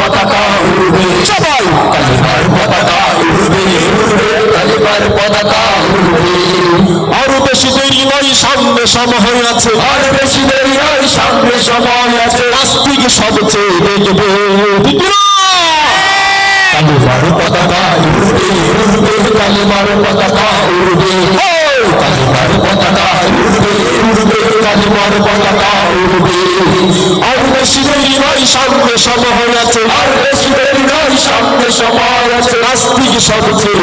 পতাকা উড়বে। সবাই। কালিমার পতাকা উড়বে। উড়বে কালিমার পতাকা উড়বে। আরও বেশি দেরি নয় সামনে সময় আছে। আর বেশি দেরি নয় সামনে সময় আছে। নাস্তিক সবচেয়ে দেখবে। কালিমার পতাকা উড়বে উড়বে। কালিমার পতাকা উড়বে। কালিমার পতাকা উড়বে উড়বে। কালিমার পতাকা উড়বে। আর বেশি দেরি নয় সামনে সময় আছে। আর বেশি দেরি নয় সামনে সময় আছে। নাস্তিক সবচেয়ে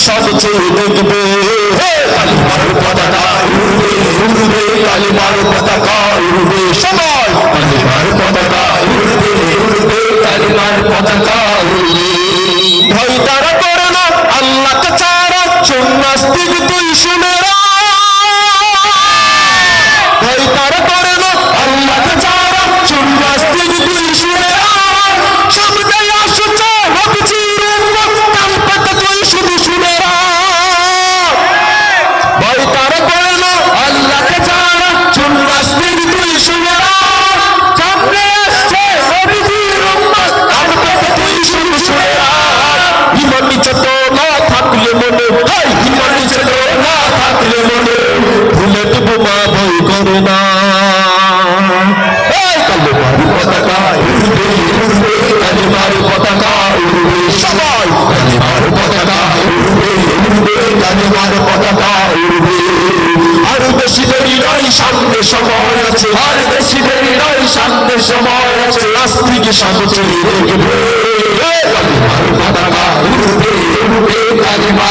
সবচেয়ে দেখবে কালিমার সবাই কালিমার পতাকা উড়বে উড়বে কালিমার ভয় তারা করে না আল্লাহকে ছাড়া সন্ন্যাস্তিক তুই নিচে না থাকলে মনে হাই ইমান নিচে না থাকলে মনে? ভুলে দেবো মা, ভয় করে না। পতাকা, উড়বে উড়বে, কালিমার পতাকা, উড়বে সবাই। কালিমার পতাকা, উড়বে উড়বে, কালিমার পতাকা, উড়বে। আর বেশি দেরি নয় সামনে সময় আছে। আর বেশি দেরি নয় সামনে সময় আছে। নাস্তিক সবচেয়ে দেখবে।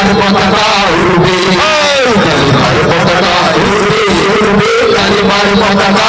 কালিমার পতাকা উড়বে কালিমার পতাকা উড়বে উড়বে কালিমার পতাকা উড়বে বলে ঠিক না